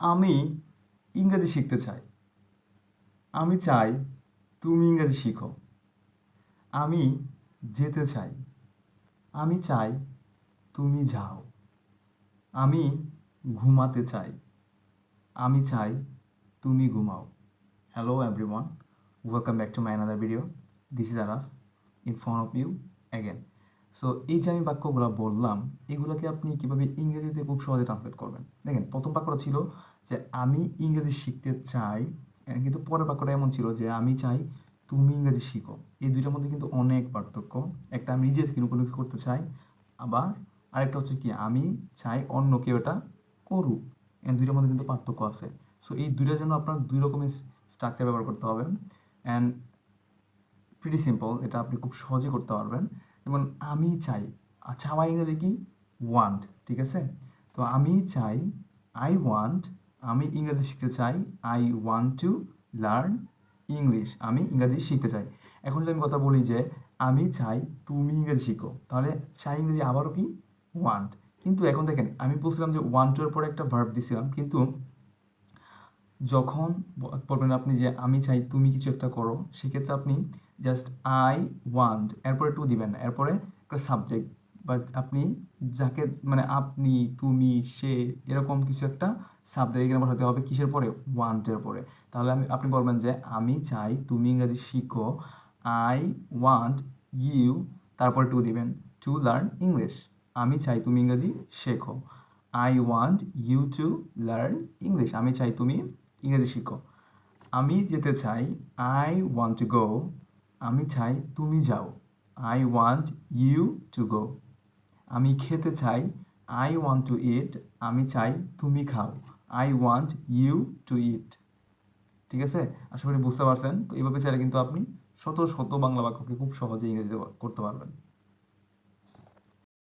আমি ইংরেজি শিখতে চাই। আমি চাই তুমি ইংরেজি শিখো। আমি যেতে চাই। আমি চাই তুমি যাও। আমি ঘুমাতে চাই। আমি চাই তুমি ঘুমাও। Hello everyone welcome back to my another video this is Araf in front of you again so এই যে আমি বাক্যগুলো বললাম, এগুলোকে আপনি কীভাবে ইংরেজিতে খুব সহজে ট্রান্সলেট করবেন? দেখেন, প্রথম বাক্যটা ছিল যে, আমি ইংরেজি শিখতে চাই কিন্তু পরের বাক্যটা এমন ছিল যে, আমি চাই তুমি ইংরেজি শিখো। এই দুইটার মধ্যে কিন্তু অনেক পার্থক্য। একটা আমি নিজে থেকে কোনো কিছু করতে চাই, আবার আরেকটা হচ্ছে কি, আমি চাই অন্য কেউ এটা করুক। এই দুইটার মধ্যে কিন্তু পার্থক্য আছে। সো এই দুইটার জন্য আপনার দুই রকমের স্ট্রাকচার ব্যবহার করতে হবে। অ্যান্ড প্রিটি সিম্পল এটা আপনি খুব সহজে করতে পারবেন। যেমন আমি চাই চাওয়া ইংরেজি কি? ওয়ান্ট ঠিক আছে? তো আমি চাই আই ওয়ান্ট আমি ইংরেজি শিখতে চাই I want to learn English আমি ইংরেজি শিখতে চাই। এখন যদি আমি কথা বলি যে, আমি চাই তুমি ইংরেজি শিখো, তাহলে চাই ইংরেজি আবারও কি? ওয়ান্ট কিন্তু এখন দেখেন, আমি বলছিলাম যে ওয়ান টু এর পরে একটা ভার্ব দিছিলাম, কিন্তু যখন বলবেন আপনি যে আমি চাই তুমি কিছু একটা করো, সেক্ষেত্রে আপনি জাস্ট আই ওয়ান্ট এরপরে টু দিবেন না, এরপরে একটা সাবজেক্ট বা আপনি যাকে মানে আপনি, তুমি, সে, এরকম কিছু একটা সাবজেক্ট এখানে বসাতে হবে কিসের পরে? ওয়ান্টের পরে। তাহলে আমি, আপনি বলবেন যে আমি চাই তুমি ইংরেজি শিখো আই ওয়ান্ট ইউ তারপরে টু দিবেন টু লার্ন ইংলিশ আমি চাই তুমি ইংরেজি শেখো। I want you to learn English আমি চাই তুমি ইংরেজি শিখো। আমি যেতে চাই আই ওয়ান্ট টু গো আমি চাই তুমি যাও। I want you to go আমি খেতে চাই আই ওয়ান্ট টু ইট আমি চাই তুমি খাও। I want you to eat ঠিক আছে? আশা করি বুঝতে পারছেন। তো এইভাবে চাইলে কিন্তু আপনি শত শত বাংলা বাক্যকে খুব সহজে ইংরেজিতে করতে পারবেন।